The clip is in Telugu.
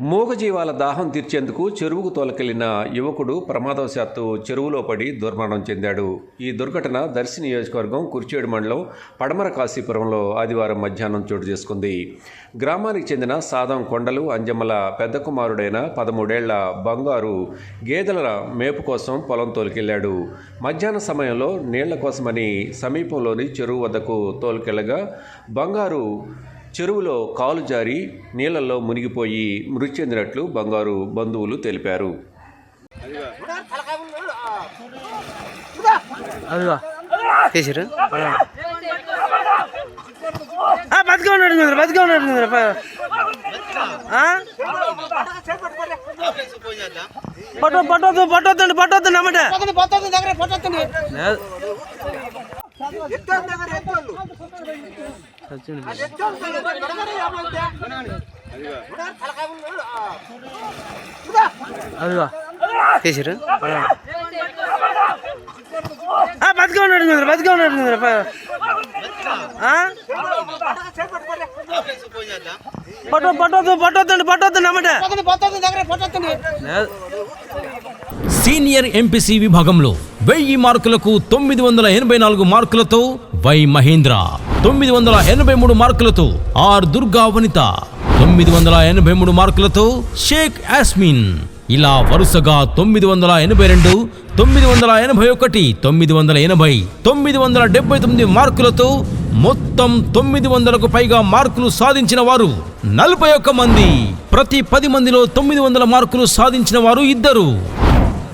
మూగజీవాల దాహం తీర్చేందుకు చెరువుకు తోలకెళ్ళిన యువకుడు ప్రమాదవశాత్తు చెరువులో పడి దుర్మరణం చెందాడు. ఈ దుర్ఘటన దర్శి నియోజకవర్గం కుర్చేడు మండలం పడమర కాశీపురంలో ఆదివారం మధ్యాహ్నం చోటు చేసుకుంది. గ్రామానికి చెందిన సాదం కొండలు అంజమ్మల పెద్ద కుమారుడైన పదమూడేళ్ళ బంగారు గేదెల మేపు కోసం పొలం తోలుకెళ్ళాడు మధ్యాహ్న సమయంలో నీళ్ళ కోసమని సమీపంలోని చెరువు వద్దకు తోలుకెళ్ళగా బంగారు చెరువులో కాలు జారి నీళ్ళలో మునిగిపోయి మృతి చెందినట్లు బంగారు బంధువులు తెలిపారు ఉన్నాడు ఉన్నాడు? పట్టు పట్టొద్దు పట్టొద్దండి పట్టొద్దండి అమ్మటే లేదు. చచ్చిండు. అదిగో. చేసిరు బతికే ఉన్నాడు చంద్ర బతికే ఉన్నాడు చంద్ర ప- పట్టు పట్టొద్దు పట్టొద్దండి పట్టొద్దండి అమ్మటే లేదు. సీనియర్ ఎంపీసీ విభాగంలో వెయ్యి మార్కులకు తొమ్మిది వందల ఎనభై నాలుగు మార్కులతో వై మహేంద్ర. తొమ్మిది వందల ఎనభై మూడు మార్కులతో ఆర్ దుర్గా వనిత. తొమ్మిది వందల ఎనభై మూడు మార్కులతో షేక్ యాస్మిన్. ఇలా వరుసగా తొమ్మిది వందల ఎనభై రెండు తొమ్మిది వందల ఎనభై ఒకటి తొమ్మిది వందల ఎనభై తొమ్మిది వందల డెబ్బై తొమ్మిది మార్కులతో మొత్తం తొమ్మిది వందలకు పైగా మార్కులు సాధించిన వారు నలభై ఒక్క మంది. ప్రతి పది మందిలో తొమ్మిది వందల మార్కులు సాధించిన వారు ఇద్దరు.